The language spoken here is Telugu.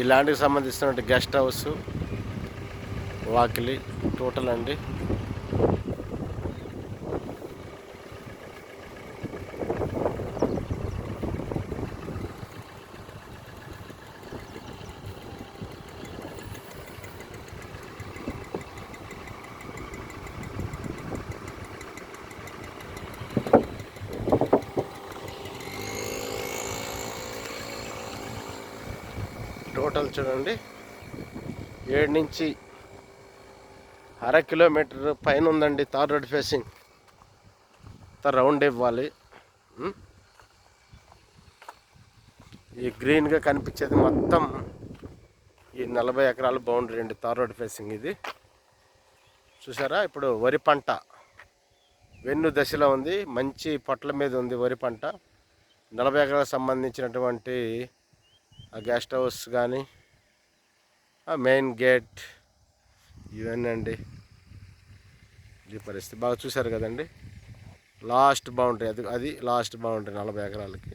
ఈ ల్యాండ్కి సంబంధించినటువంటి గెస్ట్ హౌస్ వాకిలి టోటల్ అండి టోటల్ చూడండి. ఏడు నుంచి అర కిలోమీటర్ పైన ఉందండి తార్ రోడ్ ఫేసింగ్. రౌండ్ ఇవ్వాలి. ఈ గ్రీన్గా కనిపించేది మొత్తం ఈ నలభై ఎకరాల బౌండరీ అండి తార్ రోడ్ ఫేసింగ్ ఇది. చూసారా? ఇప్పుడు వరి పంట వెన్ను దశలో ఉంది. మంచి పొట్ల మీద ఉంది వరి పంట. నలభై ఎకరాలకు సంబంధించినటువంటి ఆ గెస్ట్ హౌస్ కానీ ఆ మెయిన్ గేట్ ఇవన్నీ అండి. ఇది పరిస్థితి. బాగా చూశారు కదండి? లాస్ట్ బౌండరీ అది అది లాస్ట్ బౌండరీ నలభై ఎకరాలకి.